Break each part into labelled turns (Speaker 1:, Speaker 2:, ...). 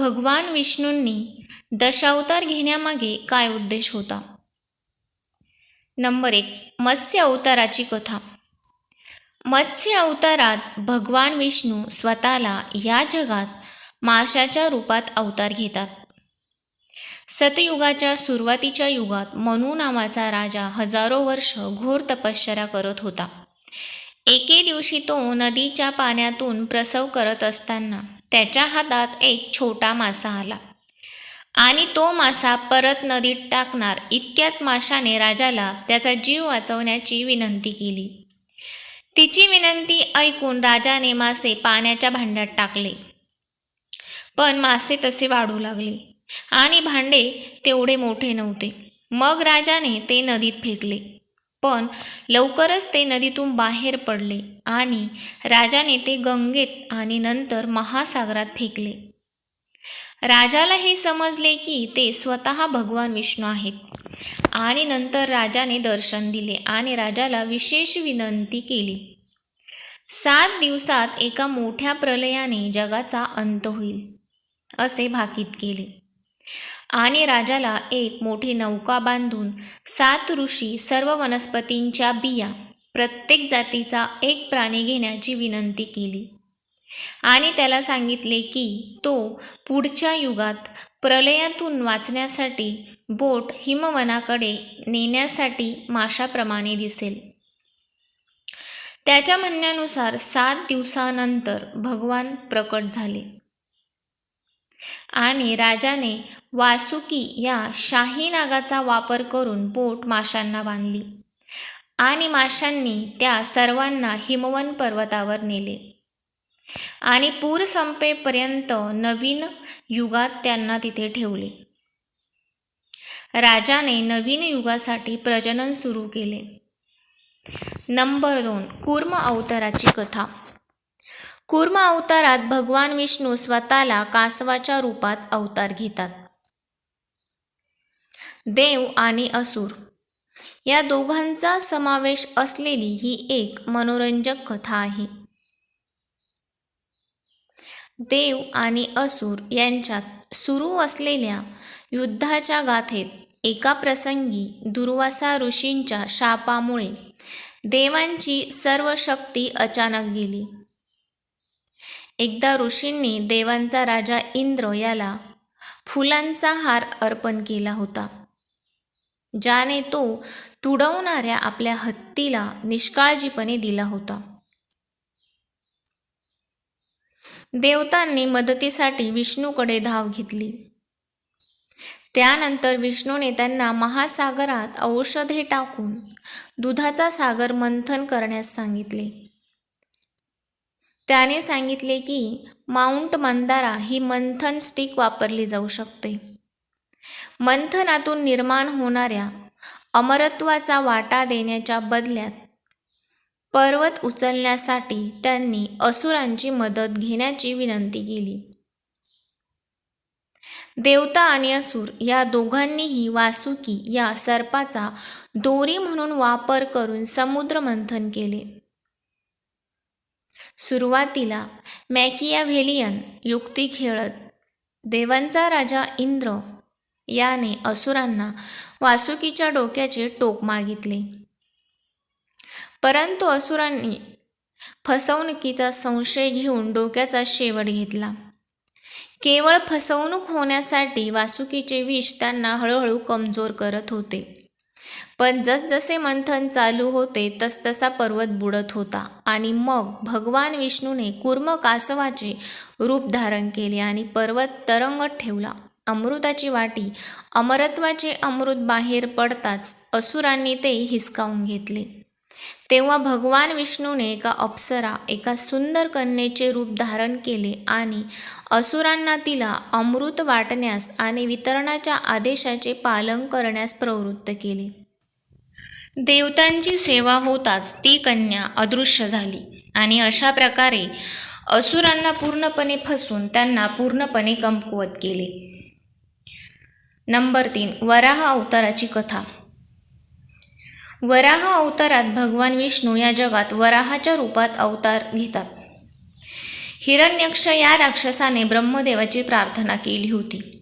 Speaker 1: भगवान विष्णूंनी दशावतार घेण्यामागे काय उद्देश होता? नंबर एक मत्स्य अवताराची कथा. मत्स्य अवतारात भगवान विष्णू स्वतःला या जगात माशाच्या रूपात अवतार घेतात. सतयुगाच्या सुरुवातीच्या युगात मनू नावाचा राजा हजारो वर्ष घोर तपश्चर्या करत होता. एके दिवशी तो नदीच्या पाण्यातून प्रसव करत असताना त्याच्या हातात एक छोटा मासा आला. आणि तो मासा परत नदीत टाकणार इतक्यात माशाने राजाला त्याचा जीव वाचवण्याची विनंती केली. तिची विनंती ऐकून राजाने मासे पाण्याच्या भांड्यात टाकले. पण मासे तसे वाढू लागले आणि भांडे तेवढे मोठे नव्हते. मग राजाने ते नदीत फेकले. पण लवकरच ते नदीतून बाहेर पडले आणि राजाने ते गंगेत आणि नंतर महासागरात फेकले. राजाला हे समजले की ते स्वतः भगवान विष्णू आहेत. आणि नंतर राजाने दर्शन दिले आणि राजाला विशेष विनंती केली. सात दिवसात एका मोठ्या प्रलयाने जगाचा अंत होईल असे भाकीत केले. आणि राजाला एक मोठी नौका बांधून सात ऋषी सर्व वनस्पतींच्या बिया प्रत्येक जातीचा एक प्राणी घेण्याची विनंती केली. आणि त्याला सांगितले की तो पुढच्या युगात प्रलयातून वाचण्यासाठी बोट हिमवनाकडे नेण्यासाठी माशाप्रमाणे दिसेल. त्याच्या म्हणण्यानुसार सात दिवसानंतर भगवान प्रकट झाले. आणि राजाने वासुकी या शाही नागाचा वापर करून बोट माशांना बांधली. आणि माशांनी त्या सर्वांना हिमवन पर्वतावर नेले. आणि पूर संपेपर्यंत नवीन युगात त्यांना तिथे ठेवले. राजाने नवीन युगासाठी प्रजनन सुरू केले. नंबर दोन कूर्म अवताराची कथा. कूर्म अवतारात भगवान विष्णू स्वतःला कासवाच्या रूपात अवतार घेतात. देव आणि असुर. या दोघांचा समावेश असलेली ही एक मनोरंजक कथा आहे. देव आणि असुर यांच्यात सुरू असलेल्या युद्धाच्या गाथेत एका प्रसंगी दुर्वासा ऋषींच्या शापामुळे देवांची सर्व शक्ती अचानक गेली. एकदा ऋषींनी देवांचा राजा इंद्र याला फुलांचा हार अर्पण केला होता ज्याने तो तुडवणाऱ्या आपल्या हत्तीला निष्काळजीपणे दिला होता. देवतांनी मदतीसाठी विष्णूकडे धाव घेतली. त्यानंतर विष्णूने त्यांना महासागरात औषधे टाकून दुधाचा सागर मंथन करण्यास सांगितले. त्याने सांगितले की माउंट मंदारा ही मंथन स्टिक वापरली जाऊ शकते. मंथनातून निर्माण होणाऱ्या अमरत्वाचा वाटा देण्याच्या बदल्यात पर्वत उचलण्यासाठी त्यांनी असुरांची मदत घेण्याची विनंती केली. देवता आणि असुर या दोघांनीही वासुकी या सर्पाचा दोरी म्हणून वापर करून समुद्र मंथन केले. सुरुवातीला मॅकियाव्हेलियन युक्ती खेळत देवांचा राजा इंद्र याने असुरांना वासुकीच्या डोक्याचे टोक मागितले. परंतु असुरांनी फसवणुकीचा संशय घेऊन डोक्याचा शेवट घेतला. केवळ फसवणूक होण्यासाठी वासुकीचे विष त्यांना हळूहळू कमजोर करत होते. पण जसजसे मंथन चालू होते तसतसा पर्वत बुडत होता आणि मग भगवान विष्णूने कुर्म कासवाचे रूप धारण केले आणि पर्वत तरंगत ठेवला. अमृताची वाटी अमरत्वाचे अमृत बाहेर पडताच असुरांनी ते हिसकावून घेतले. तेव्हा भगवान विष्णूने एका अप्सरा एका सुंदर कन्येचे रूप धारण केले आणि असुरांना तिला अमृत वाटण्यास आणि वितरणाच्या आदेशाचे पालन करण्यास प्रवृत्त केले. देवतांची सेवा होताच ती कन्या अदृश्य झाली. आणि अशा प्रकारे असुरांना पूर्णपणे फसून त्यांना पूर्णपणे कमकुवत केले. नंबर तीन वराह अवताराची कथा. वराह अवतारात भगवान विष्णू या जगात वराहाच्या रूपात अवतार घेतात. हिरण्यक्ष या राक्षसाने ब्रह्मदेवाची प्रार्थना केली होती.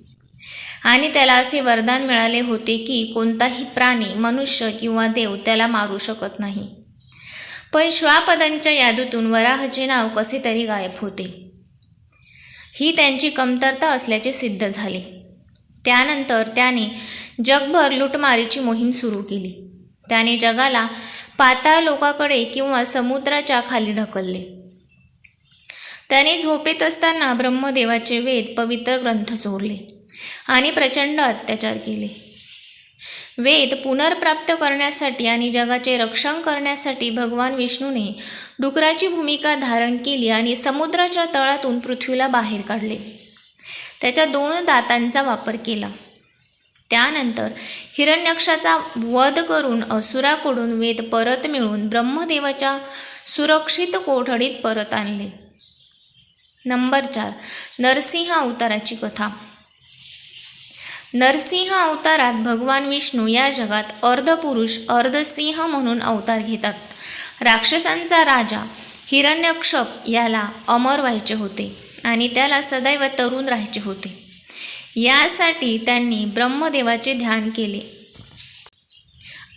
Speaker 1: आणि त्याला असे वरदान मिळाले होते की कोणताही प्राणी मनुष्य किंवा देव त्याला मारू शकत नाही. पण श्वापदांच्या यादीतून वराहचे नाव कसे तरी गायब होते. ही त्यांची कमतरता असल्याचे सिद्ध झाले. त्यानंतर त्याने जगभर लुटमारीची मोहीम सुरू केली. त्याने जगाला पाताळ लोकाकडे किंवा समुद्राच्या खाली ढकलले. त्याने झोपेत असताना ब्रह्मदेवाचे वेद पवित्र ग्रंथ चोरले. आणि प्रचंड अत्याचार केले. वेद पुनर्प्राप्त करण्यासाठी आणि जगाचे रक्षण करण्यासाठी भगवान विष्णूने डुकराची भूमिका धारण केली आणि समुद्राच्या तळातून पृथ्वीला बाहेर काढले. त्याच्या दोन दातांचा वापर केला. त्यानंतर हिरण्यक्षाचा वध करून असुराकडून वेद परत मिळवून ब्रह्मदेवाच्या सुरक्षित कोठडीत परत आणले. नंबर चार नरसिंह अवताराची कथा. नरसिंह अवतारात भगवान विष्णू या जगात अर्धपुरुष अर्धसिंह म्हणून अवतार घेतात. राक्षसांचा राजा हिरण्यक्षप याला अमर व्हायचे होते आणि त्याला सदैव तरुण राहायचे होते. यासाठी त्यांनी ब्रह्मदेवाचे ध्यान केले.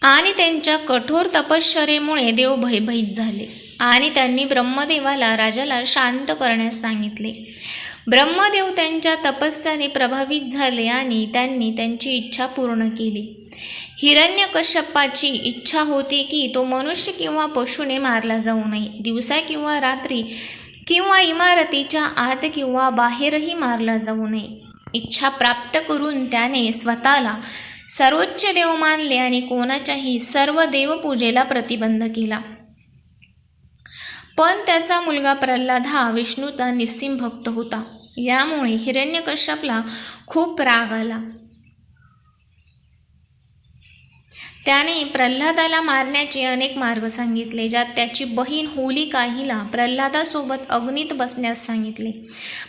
Speaker 1: आणि त्यांच्या कठोर तपश्चरेमुळे देव भयभीत झाले आणि त्यांनी ब्रह्मदेवाला राजाला शांत करण्यास सांगितले. ब्रह्मदेव त्यांच्या तपस्याने प्रभावित झाले आणि त्यांनी त्यांची इच्छा पूर्ण केली. हिरण्यकश्यपाची इच्छा होती की तो मनुष्य किंवा पशुने मारला जाऊ नये. दिवसा किंवा रात्री किंवा इमारतीच्या आत किंवा बाहेरही मारला जाऊ नये. इच्छा प्राप्त करून त्याने स्वतःला सर्वोच्च देव मानले आणि कोणाच्याही सर्व देवपूजेला प्रतिबंध केला. पण त्याचा मुलगा प्रल्हाद हा विष्णूचा निस्सीम भक्त होता. यामुळे हिरण्यकश्यपला खूप राग आला. त्याने प्रल्हादाला मारण्याचे अनेक मार्ग सांगितले ज्यात त्याची बहीण होलिका हिला प्रल्हादासोबत अग्नीत बसण्यास सांगितले.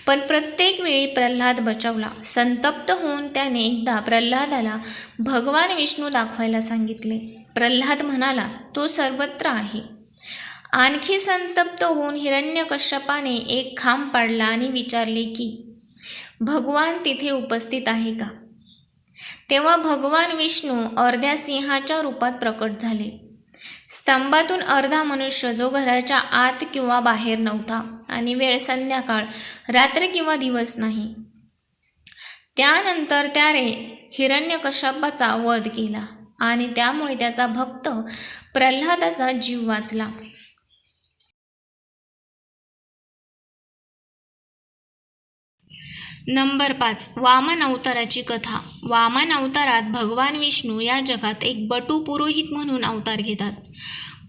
Speaker 1: पण प्रत्येक वेळी प्रल्हाद बचावला. संतप्त होऊन त्याने एकदा प्रल्हादाला भगवान विष्णू दाखवायला सांगितले. प्रल्हाद म्हणाला तो सर्वत्र आहे. आणखी संतप्त होऊन हिरण्यकश्यपाने एक खांब पाडला आणि विचारले की भगवान तिथे उपस्थित आहे का? तेव्हा भगवान विष्णू अर्ध्या सिंहाच्या रूपात प्रकट झाले. स्तंभातून अर्धा मनुष्य जो घराच्या आत किंवा बाहेर नव्हता आणि वेळ संध्याकाळ रात्र किंवा दिवस नाही. त्यानंतर त्याने हिरण्यकश्यपाचा वध केला आणि त्यामुळे त्याचा भक्त प्रल्हादाचा जीव वाचला. नंबर पाच वामन अवताराची कथा. वामन अवतारात भगवान विष्णू या जगात एक बटू पुरोहित म्हणून अवतार घेतात.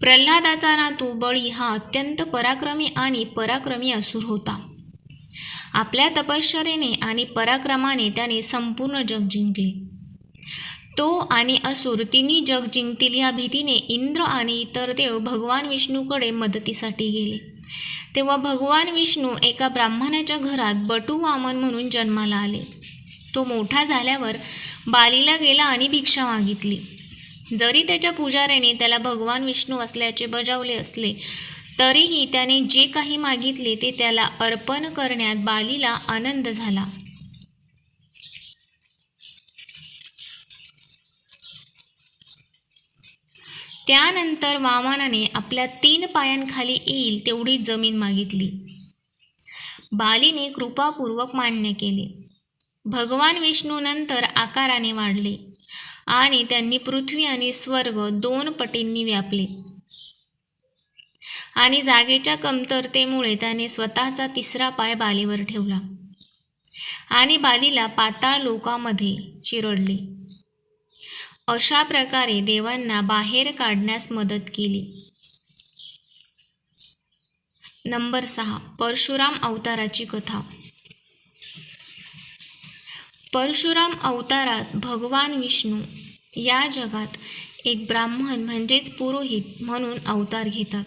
Speaker 1: प्रल्हादाचा नातू बळी हा अत्यंत पराक्रमी आणि पराक्रमी असुर होता. आपल्या तपश्चरेने आणि पराक्रमाने त्याने संपूर्ण जग जिंकले. तो आणि असुर तिन्ही जग जिंकतील या भीतीने इंद्र आणि इतर देव भगवान विष्णूकडे मदतीसाठी गेले. तेव्हा भगवान विष्णू एका ब्राह्मणाच्या घरात बटू वामन म्हणून जन्माला आले. तो मोठा झाल्यावर बालीला गेला आणि भिक्षा मागितली. जरी त्याच्या पुजाऱ्याने त्याला भगवान विष्णू असल्याचे बजावले असले तरीही त्याने जे काही मागितले ते त्याला अर्पण करण्यात बालीला आनंद झाला. त्यानंतर वामनाने आपल्या तीन पायांखाली येईल तेवढी जमीन मागितली. बालीने कृपापूर्वक मान्य केले. भगवान विष्णू नंतर आकाराने वाढले आणि त्यांनी पृथ्वी आणि स्वर्ग दोन पटींनी व्यापले. आणि जागेच्या कमतरतेमुळे त्याने स्वतःचा तिसरा पाय बालीवर ठेवला आणि बालीला पाताळ लोकामध्ये चिरडले. अशा प्रकारे देवांना बाहेर काढण्यास मदत केली. नंबर सहा. परशुराम अवताराची कथा. परशुराम अवतारात भगवान विष्णू या जगात एक ब्राह्मण म्हणजेच पुरोहित म्हणून अवतार घेतात.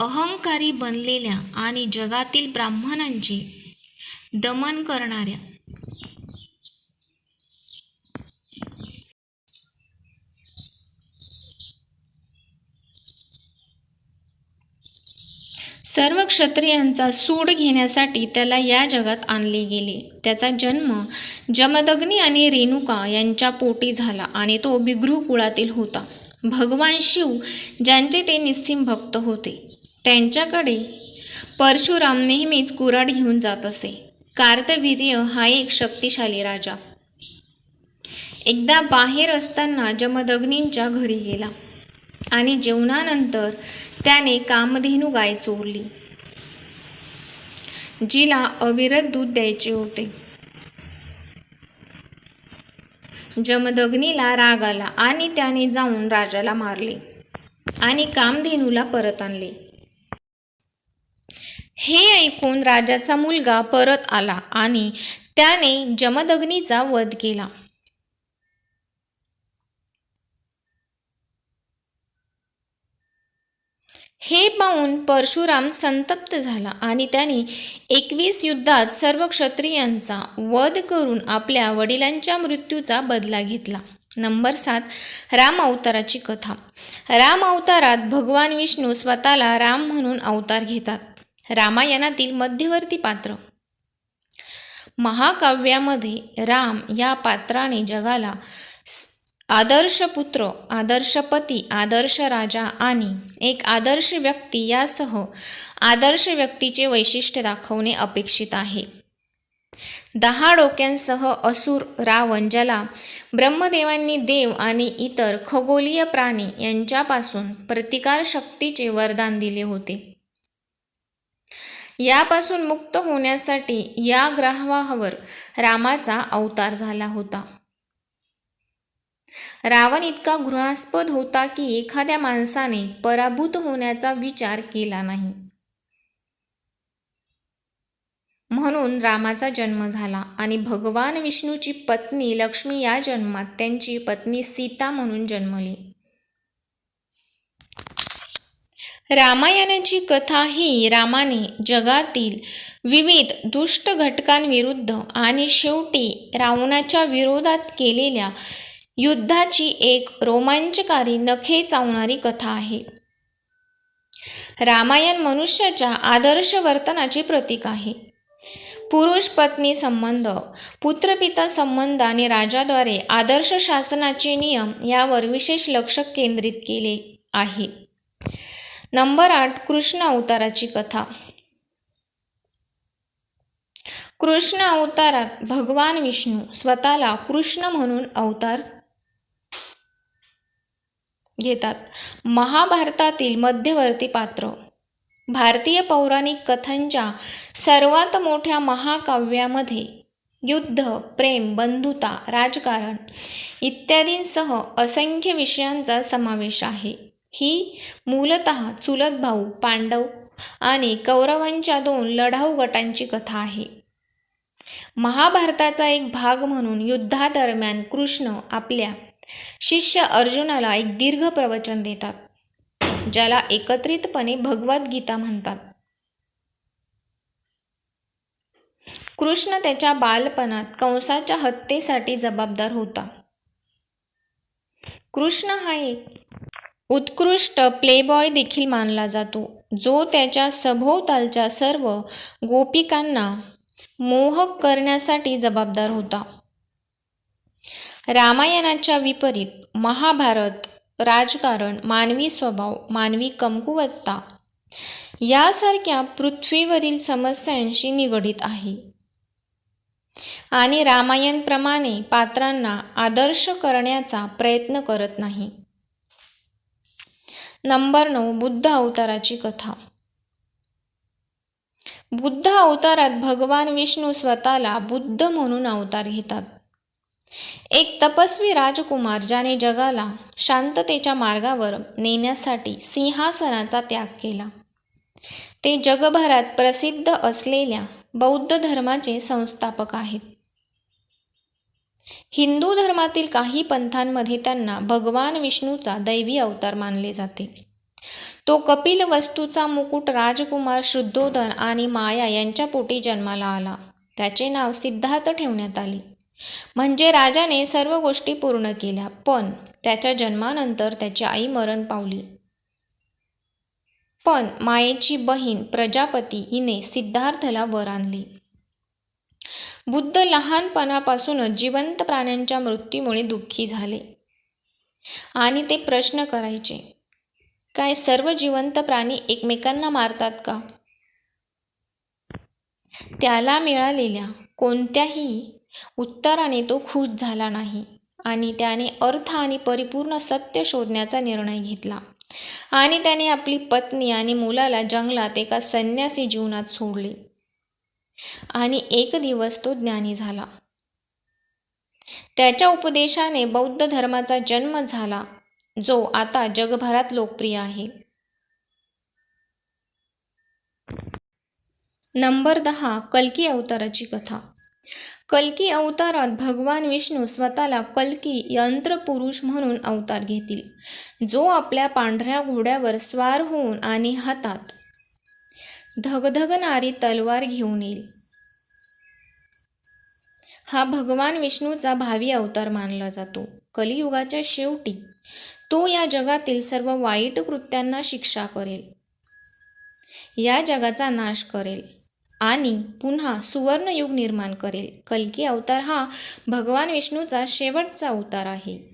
Speaker 1: अहंकारी बनलेल्या आणि जगातील ब्राह्मणांचे दमन करणाऱ्या सर्व क्षत्रियांचा सूड घेण्यासाठी त्याला या जगात आणले गेले. त्याचा जन्म जमदग्नी आणि रेणुका यांच्या पोटी झाला आणि तो बिघ्रू कुळातील होता. भगवान शिव ज्यांचे ते निस्सिम भक्त होते त्यांच्याकडे परशुराम नेहमीच कुऱ्हाड घेऊन जात असे. कार्तवीर्य हा एक शक्तिशाली राजा. एकदा बाहेर असताना जमदग्नींच्या घरी गेला. आणि जेवणानंतर त्याने कामधेनू गाय चोरली जिला अविरत दूध द्यायचे होते. जमदग्नीला राग आला आणि त्याने जाऊन राजाला मारले आणि कामधेनूला परत आणले. हे ऐकून राजाचा मुलगा परत आला आणि त्याने जमदग्नीचा वध केला. हे पाहून परशुराम संतप्त झाला आणि त्याने एकवीस युद्धात सर्व क्षत्रियांचा वध करून आपल्या वडिलांच्या मृत्यूचा बदला घेतला. नंबर सात राम अवताराची कथा. राम अवतारात भगवान विष्णू स्वतःला राम म्हणून अवतार घेतात. रामायणातील मध्यवर्ती पात्र. महाकाव्यामध्ये राम या पात्राने जगाला आदर्श पुत्र आदर्श पती आदर्श राजा आणि एक आदर्श व्यक्ती यासह आदर्श व्यक्तीचे वैशिष्ट्य दाखवणे अपेक्षित आहे. दहा डोक्यांसह असुर रावण ज्याला ब्रह्मदेवांनी देव आणि इतर खगोलीय प्राणी यांच्यापासून प्रतिकार शक्तीचे वरदान दिले होते. यापासून मुक्त होण्यासाठी या ग्रहावर रामाचा अवतार झाला होता. रावण इतका घृणास्पद होता की एखाद्या माणसाने पराभूत होण्याचा विचार केला नाही. म्हणून रामाचा जन्म झाला आणि भगवान विष्णूची पत्नी लक्ष्मी या जन्मात त्यांची पत्नी सीता म्हणून जन्मली. रामायणाची कथा ही रामाने जगातील विविध दुष्ट घटकांविरुद्ध आणि शेवटी रावणाच्या विरोधात केलेल्या युद्धाची एक रोमांचकारी नखे चावणारी कथा आहे. रामायण मनुष्याच्या आदर्श वर्तनाचे प्रतीक आहे. पुरुष पत्नी संबंध पुत्रपिता संबंध आणि राजाद्वारे आदर्श शासनाचे नियम यावर विशेष लक्ष केंद्रित केले आहे. नंबर आठ कृष्ण अवताराची कथा. कृष्ण अवतारात भगवान विष्णू स्वतःला कृष्ण म्हणून अवतार घेतात. महाभारतातील मध्यवर्ती पात्र. भारतीय पौराणिक कथांच्या सर्वात मोठ्या महाकाव्यामध्ये युद्ध प्रेम बंधुता राजकारण इत्यादींसह असंख्य विषयांचा समावेश आहे. ही मूलत चुलत भाऊ पांडव आणि कौरवांच्या दोन लढाऊ गटांची कथा आहे. महाभारताचा एक भाग म्हणून युद्धादरम्यान कृष्ण आपल्या शिष्य अर्जुनाला एक दीर्घ प्रवचन देतात ज्याला एकत्रितपणे भगवद्गीता म्हणतात. कृष्ण त्याच्या बालपणात कंसाच्या हत्येसाठी जबाबदार होता. कृष्ण हा एक उत्कृष्ट प्लेबॉय देखील मानला जातो जो त्याच्या सभोवतालच्या सर्व गोपिकांना मोहक करण्यासाठी जबाबदार होता. रामायणाच्या विपरीत महाभारत राजकारण मानवी स्वभाव मानवी कमकुवत्ता यासारख्या पृथ्वीवरील समस्यांशी निगडीत आहे. आणि रामायणप्रमाणे पात्रांना आदर्श करण्याचा प्रयत्न करत नाही. नंबर नऊ बुद्ध अवताराची कथा. बुद्ध अवतारात भगवान विष्णू स्वतःला बुद्ध म्हणून अवतार घेतात. एक तपस्वी राजकुमार ज्याने जगाला शांततेच्या मार्गावर नेण्यासाठी सिंहासनाचा त्याग केला. ते जगभरात प्रसिद्ध असलेल्या बौद्ध धर्माचे संस्थापक आहेत. हिंदू धर्मातील काही पंथांमध्ये त्यांना भगवान विष्णूचा दैवी अवतार मानले जाते. तो कपिल वस्तूचा मुकुट राजकुमार शुद्धोधन आणि माया यांच्या पोटी जन्माला आला. त्याचे नाव सिद्धार्थ ठेवण्यात आले. म्हणजे राजाने सर्व गोष्टी पूर्ण केल्या पण त्याच्या जन्मानंतर त्याची आई मरण पावली. पण मायेची बहीण प्रजापती हिने सिद्धार्थला वर आणले. बुद्ध लहानपणापासूनच जिवंत प्राण्यांच्या मृत्यूमुळे दुःखी झाले आणि ते प्रश्न करायचे काय सर्व जिवंत प्राणी एकमेकांना मारतात का? त्याला मिळालेल्या कोणत्याही उत्तराने तो खुश झाला नाही आणि त्याने अर्थ आणि परिपूर्ण सत्य शोधण्याचा निर्णय घेतला. आणि त्याने आपली पत्नी आणि मुलाला जंगलात एका संन्यासी जीवनात सोडले. आणि एक दिवस तो ज्ञानी झाला. त्याच्या उपदेशाने बौद्ध धर्माचा जन्म झाला जो आता जगभरात लोकप्रिय आहे. नंबर दहा कल्की अवताराची कथा. कल्की अवतारात भगवान विष्णू स्वतःला कल्की यंत्रपुरुष म्हणून अवतार घेतील. जो आपल्या पांढऱ्या घोड्यावर स्वार होऊन आणि हातात धगधगणारी तलवार घेऊन येईल. हा भगवान विष्णूचा भावी अवतार मानला जातो. कलियुगाच्या शेवटी तो या जगातील सर्व वाईट कृत्यांना शिक्षा करेल. या जगाचा नाश करेल. आणि पुन्हा सुवर्णयुग निर्माण करेल. कल्की अवतार हा भगवान विष्णूचा शेवटचा अवतार आहे.